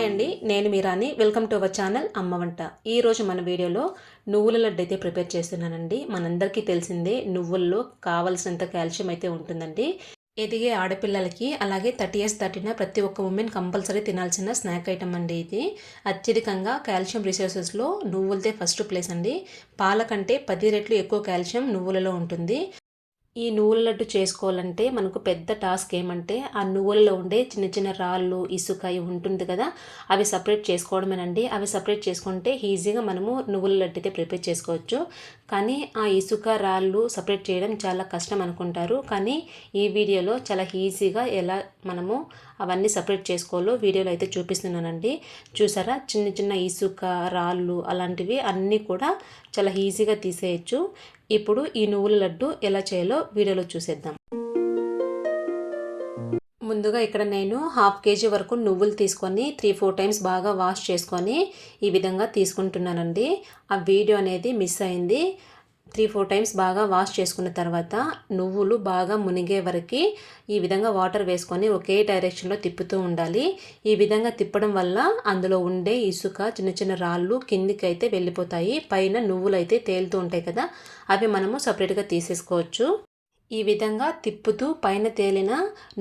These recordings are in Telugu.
హాయ్ అండి నేను మీరాని welcome to our channel Amma Vanta. ఈరోజు మన వీడియోలో నువ్వుల లడ్డు అయితే ప్రిపేర్ చేస్తున్నానండి. మనందరికీ తెలిసిందే నువ్వుల్లో కావలసినంత కాల్షియం అయితే ఉంటుందండి. ఎదిగే ఆడపిల్లలకి అలాగే థర్టీ ఇయర్స్ దాటిన ప్రతి ఒక్క ఉమెన్ కంపల్సరీ తినాల్సిన స్నాక్ ఐటమ్ అండి ఇది. అత్యధికంగా కాల్షియం రిసోర్సెస్లో నువ్వులదే ఫస్ట్ ప్లేస్ అండి. పాల కంటే పది రెట్లు ఎక్కువ కాల్షియం నువ్వులలో ఉంటుంది. ఈ నువ్వుల లడ్డు చేసుకోవాలంటే మనకు పెద్ద టాస్క్ ఏమంటే ఆ నువ్వులలో ఉండే చిన్న చిన్న రాళ్ళు ఇసుక ఇవి ఉంటుంది కదా అవి సపరేట్ చేసుకోవడమేనండి. అవి సపరేట్ చేసుకుంటే ఈజీగా మనము నువ్వుల లడ్డు అయితే ప్రిపేర్ చేసుకోవచ్చు. కానీ ఆ ఇసుక రాళ్ళు సపరేట్ చేయడం చాలా కష్టం అనుకుంటారు. కానీ ఈ వీడియోలో చాలా ఈజీగా ఎలా మనము అవన్నీ సపరేట్ చేసుకోవాలో వీడియోలో అయితే చూపిస్తున్నానండి. చూసారా? చిన్న చిన్న ఇసుక రాళ్ళు అలాంటివి అన్నీ కూడా చాలా ఈజీగా తీసేయచ్చు. ఇప్పుడు ఈ నువ్వుల లడ్డు ఎలా చేయాలో వీడియోలో చూసేద్దాం. ముందుగా ఇక్కడ నేను హాఫ్ కేజీ వరకు నువ్వులు తీసుకొని త్రీ ఫోర్ టైమ్స్ బాగా వాష్ చేసుకొని ఈ విధంగా తీసుకుంటున్నానండి. ఆ వీడియో అనేది మిస్ అయింది. త్రీ ఫోర్ టైమ్స్ బాగా వాష్ చేసుకున్న తర్వాత నువ్వులు బాగా మునిగే వరకు ఈ విధంగా వాటర్ వేసుకొని ఒకే డైరెక్షన్లో తిప్పుతూ ఉండాలి. ఈ విధంగా తిప్పడం వల్ల అందులో ఉండే ఇసుక చిన్న చిన్న రాళ్ళు కిందికి అయితే వెళ్ళిపోతాయి. పైన నువ్వులు అయితే తేలుతూ ఉంటాయి కదా అవి మనము సపరేట్గా తీసేసుకోవచ్చు. ఈ విధంగా తిప్పుతూ పైన తేలిన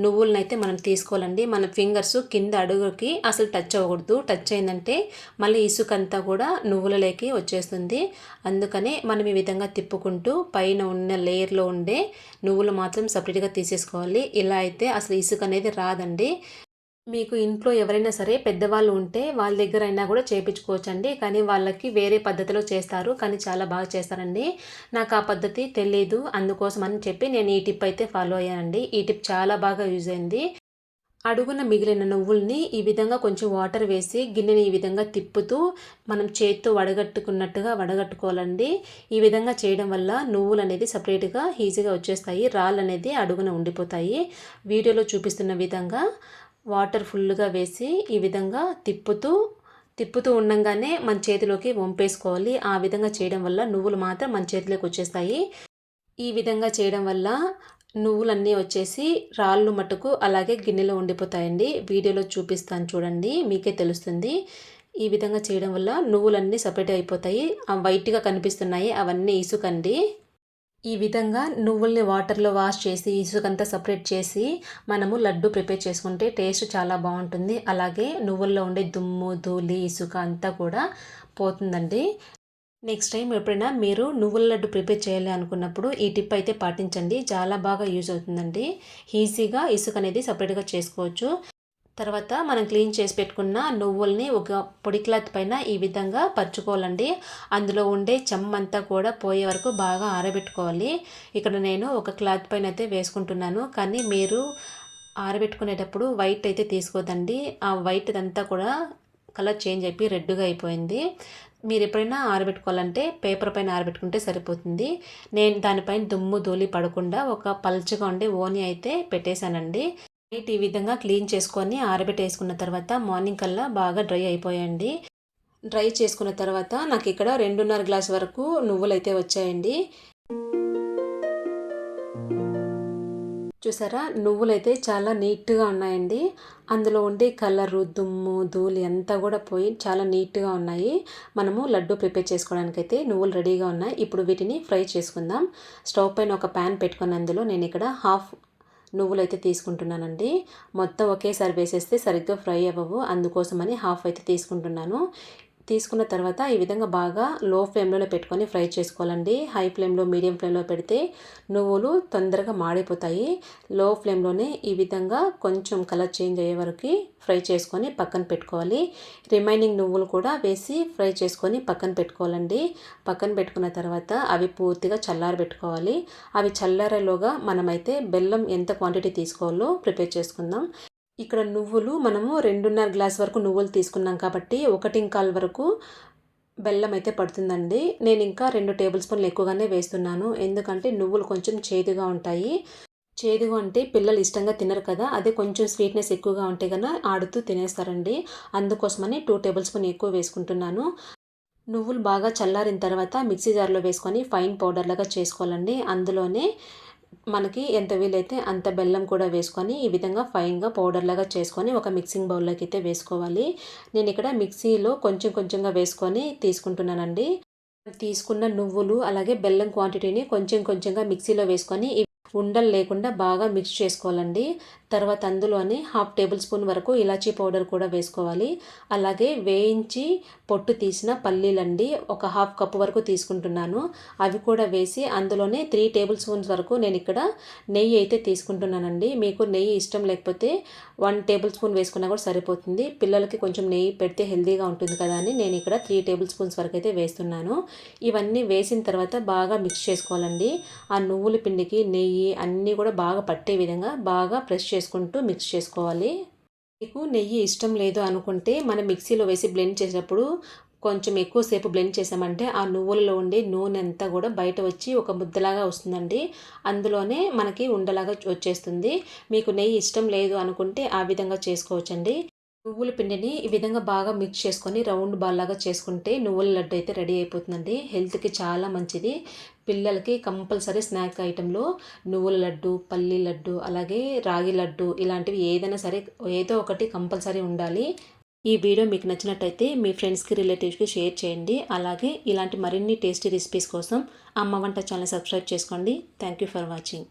నువ్వులనైతే మనం తీసుకోవాలండి. మన ఫింగర్స్ కింద అడుగుకి అసలు టచ్ అవ్వకూడదు. టచ్ అయిందంటే మళ్ళీ ఇసుక అంతా కూడా నువ్వులలోకి వచ్చేస్తుంది. అందుకనే మనం ఈ విధంగా తిప్పుకుంటూ పైన ఉన్న లేయర్లో ఉండే నువ్వులు మాత్రం సపరేట్గా తీసేసుకోవాలి. ఇలా అయితే అసలు ఇసుక అనేది రాదండి. మీకు ఇంట్లో ఎవరైనా సరే పెద్దవాళ్ళు ఉంటే వాళ్ళ దగ్గర అయినా కూడా చేయించుకోవచ్చండి కానీ వాళ్ళకి వేరే పద్ధతిలో చేస్తారు. కానీ చాలా బాగా చేస్తారండి. నాకు ఆ పద్ధతి తెలియదు అందుకోసం అని చెప్పి నేను ఈ టిప్ అయితే ఫాలో అయ్యానండి. ఈ టిప్ చాలా బాగా యూజ్ అయింది. అడుగున మిగిలిన నువ్వుల్ని ఈ విధంగా కొంచెం వాటర్ వేసి గిన్నెని ఈ విధంగా తిప్పుతూ మనం చేత్తో వడగట్టుకున్నట్టుగా వడగట్టుకోవాలండి. ఈ విధంగా చేయడం వల్ల నువ్వులు అనేది సపరేట్గా ఈజీగా వచ్చేస్తాయి. రాళ్ళు అనేది అడుగున ఉండిపోతాయి. వీడియోలో చూపిస్తున్న విధంగా వాటర్ ఫుల్గా వేసి ఈ విధంగా తిప్పుతూ తిప్పుతూ ఉండంగానే మన చేతిలోకి వంపేసుకోవాలి. ఆ విధంగా చేయడం వల్ల నువ్వులు మాత్రం మన చేతిలోకి వచ్చేస్తాయి. ఈ విధంగా చేయడం వల్ల నువ్వులన్నీ వచ్చేసి రాళ్ళు మటుకు అలాగే గిన్నెలో ఉండిపోతాయండి. వీడియోలో చూపిస్తాను చూడండి మీకే తెలుస్తుంది. ఈ విధంగా చేయడం వల్ల నువ్వులన్నీ సపరేట్ అయిపోతాయి. వైట్గా కనిపిస్తున్నాయి. అవన్నీ ఇసుకండి. ఈ విధంగా నువ్వుల్ని వాటర్లో వాష్ చేసి ఇసుకంతా సపరేట్ చేసి మనము లడ్డు ప్రిపేర్ చేసుకుంటే టేస్ట్ చాలా బాగుంటుంది. అలాగే నువ్వుల్లో ఉండే దుమ్ము ధూళి ఇసుక అంతా కూడా పోతుందండి. నెక్స్ట్ టైం ఎప్పుడైనా మీరు నువ్వుల లడ్డు ప్రిపేర్ చేయాలి అనుకున్నప్పుడు ఈ టిప్ అయితే పాటించండి. చాలా బాగా యూజ్ అవుతుందండి. ఈజీగా ఇసుక అనేది సపరేట్గా చేసుకోవచ్చు. తర్వాత మనం క్లీన్ చేసి పెట్టుకున్న నువ్వుల్ని ఒక పొడి క్లాత్ పైన ఈ విధంగా పరుచుకోవాలండి. అందులో ఉండే చెమ్మంతా కూడా పోయే వరకు బాగా ఆరబెట్టుకోవాలి. ఇక్కడ నేను ఒక క్లాత్ పైన అయితే వేసుకుంటున్నాను. కానీ మీరు ఆరబెట్టుకునేటప్పుడు వైట్ అయితే తీసుకోదండి. ఆ వైట్ అంతా కూడా కలర్ చేంజ్ అయిపోయి రెడ్గా అయిపోయింది. మీరు ఎప్పుడైనా ఆరబెట్టుకోవాలంటే పేపర్ పైన ఆరబెట్టుకుంటే సరిపోతుంది. నేను దానిపైన దుమ్ము ధూళి పడకుండా ఒక పల్చగా ఉండే ఓని అయితే పెట్టేశానండి. నైట్ ఈ విధంగా క్లీన్ చేసుకొని ఆరబెట్టేసుకున్న తర్వాత మార్నింగ్ కల్లా బాగా డ్రై అయిపోయాయండి డ్రై చేసుకున్న తర్వాత నాకు ఇక్కడ రెండున్నర గ్లాస్ వరకు నువ్వులు అయితే వచ్చాయండి. చూసారా? నువ్వులైతే చాలా నీట్గా ఉన్నాయండి. అందులో ఉండే కలరు దుమ్ము ధూళి అంతా కూడా పోయి చాలా నీట్గా ఉన్నాయి. మనము లడ్డు ప్రిపేర్ చేసుకోవడానికైతే నువ్వులు రెడీగా ఉన్నాయి. ఇప్పుడు వీటిని ఫ్రై చేసుకుందాం. స్టవ్ పైన ఒక ప్యాన్ పెట్టుకుని అందులో నేను ఇక్కడ హాఫ్ నువ్వులు అయితే తీసుకుంటున్నానండి. మొత్తం ఒకేసారి వేసేస్తే సరిగ్గా ఫ్రై అవ్వవు. అందుకోసమని హాఫ్ అయితే తీసుకుంటున్నాను. తీసుకున్న తర్వాత ఈ విధంగా బాగా లో ఫ్లేమ్లో పెట్టుకొని ఫ్రై చేసుకోవాలండి. హై ఫ్లేమ్లో మీడియం ఫ్లేమ్లో పెడితే నువ్వులు తొందరగా మాడిపోతాయి. లో ఫ్లేమ్లోనే ఈ విధంగా కొంచెం కలర్ చేంజ్ అయ్యే వరకు ఫ్రై చేసుకొని పక్కన పెట్టుకోవాలి. రిమైనింగ్ నువ్వులు కూడా వేసి ఫ్రై చేసుకొని పక్కన పెట్టుకోవాలండి. పక్కన పెట్టుకున్న తర్వాత అవి పూర్తిగా చల్లారబెట్టుకోవాలి. అవి చల్లారేలోగా మనమైతే బెల్లం ఎంత క్వాంటిటీ తీసుకోవాలో ప్రిపేర్ చేసుకుందాం. ఇక్కడ నువ్వులు మనము రెండున్నర గ్లాస్ వరకు నువ్వులు తీసుకున్నాం కాబట్టి ఒకటి వరకు బెల్లం అయితే పడుతుందండి. నేను ఇంకా రెండు టేబుల్ స్పూన్లు ఎక్కువగానే వేస్తున్నాను. ఎందుకంటే నువ్వులు కొంచెం చేదుగా ఉంటాయి. చేదుగా అంటే పిల్లలు ఇష్టంగా తినరు కదా. అదే కొంచెం స్వీట్నెస్ ఎక్కువగా ఉంటే కన్నా ఆడుతూ తినేస్తారండి. అందుకోసమని టూ టేబుల్ స్పూన్ ఎక్కువ వేసుకుంటున్నాను. నువ్వులు బాగా చల్లారిన తర్వాత మిక్సీ జార్లో వేసుకొని ఫైన్ పౌడర్ లాగా చేసుకోవాలండి. అందులోనే మనకి ఎంత వీలైతే అంత బెల్లం కూడా వేసుకొని ఈ విధంగా ఫైన్గా పౌడర్ లాగా చేసుకొని ఒక మిక్సింగ్ బౌల్లోకి అయితే వేసుకోవాలి. నేను ఇక్కడ మిక్సీలో కొంచెం కొంచెంగా వేసుకొని తీసుకుంటున్నానండి. తీసుకున్న నువ్వులు అలాగే బెల్లం క్వాంటిటీని కొంచెం కొంచెంగా మిక్సీలో వేసుకొని ఉండలు లేకుండా బాగా మిక్స్ చేసుకోవాలండి. తర్వాత అందులోనే హాఫ్ టేబుల్ స్పూన్ వరకు ఇలాచీ పౌడర్ కూడా వేసుకోవాలి. అలాగే వేయించి పొట్టు తీసిన పల్లీలండి ఒక హాఫ్ కప్ వరకు తీసుకుంటున్నాను. అవి కూడా వేసి అందులోనే త్రీ టేబుల్ స్పూన్స్ వరకు నేను ఇక్కడ నెయ్యి అయితే తీసుకుంటున్నానండి. మీకు నెయ్యి ఇష్టం లేకపోతే వన్ టేబుల్ స్పూన్ వేసుకున్నా కూడా సరిపోతుంది. పిల్లలకి కొంచెం నెయ్యి పెడితే హెల్దీగా ఉంటుంది కదా అని నేను ఇక్కడ త్రీ టేబుల్ స్పూన్స్ వరకు అయితే వేస్తున్నాను. ఇవన్నీ వేసిన తర్వాత బాగా మిక్స్ చేసుకోవాలండి. ఆ నువ్వుల పిండికి నెయ్యి అన్నీ కూడా బాగా పట్టే విధంగా బాగా ప్రెస్ చేసుకుంటూ మిక్స్ చేసుకోవాలి. మీకు నెయ్యి ఇష్టం లేదు అనుకుంటే మనం మిక్సీలో వేసి బ్లెండ్ చేసినప్పుడు కొంచెం ఎక్కువసేపు బ్లెండ్ చేసామంటే ఆ నువ్వులలో ఉండే నూనె అంతా కూడా బయట వచ్చి ఒక ముద్దలాగా వస్తుందండి. అందులోనే మనకి ఉండలాగా వచ్చేస్తుంది. మీకు నెయ్యి ఇష్టం లేదు అనుకుంటే ఆ విధంగా చేసుకోవచ్చండి. నువ్వుల పిండిని ఈ విధంగా బాగా మిక్స్ చేసుకొని రౌండ్ బాల్ లాగా చేసుకుంటే నువ్వుల లడ్డు అయితే రెడీ అయిపోతుందండి. హెల్త్కి చాలా మంచిది. పిల్లలకి కంపల్సరీ స్నాక్ ఐటెంలో నువ్వుల లడ్డు పల్లి లడ్డు అలాగే రాగి లడ్డు ఇలాంటివి ఏదైనా సరే ఏదో ఒకటి కంపల్సరీ ఉండాలి. ఈ వీడియో మీకు నచ్చినట్టయితే మీ ఫ్రెండ్స్కి రిలేటివ్స్కి షేర్ చేయండి. అలాగే ఇలాంటి మరిన్ని టేస్టీ రెసిపీస్ కోసం అమ్మ వంట ఛానల్ సబ్స్క్రైబ్ చేసుకోండి. Thank you for watching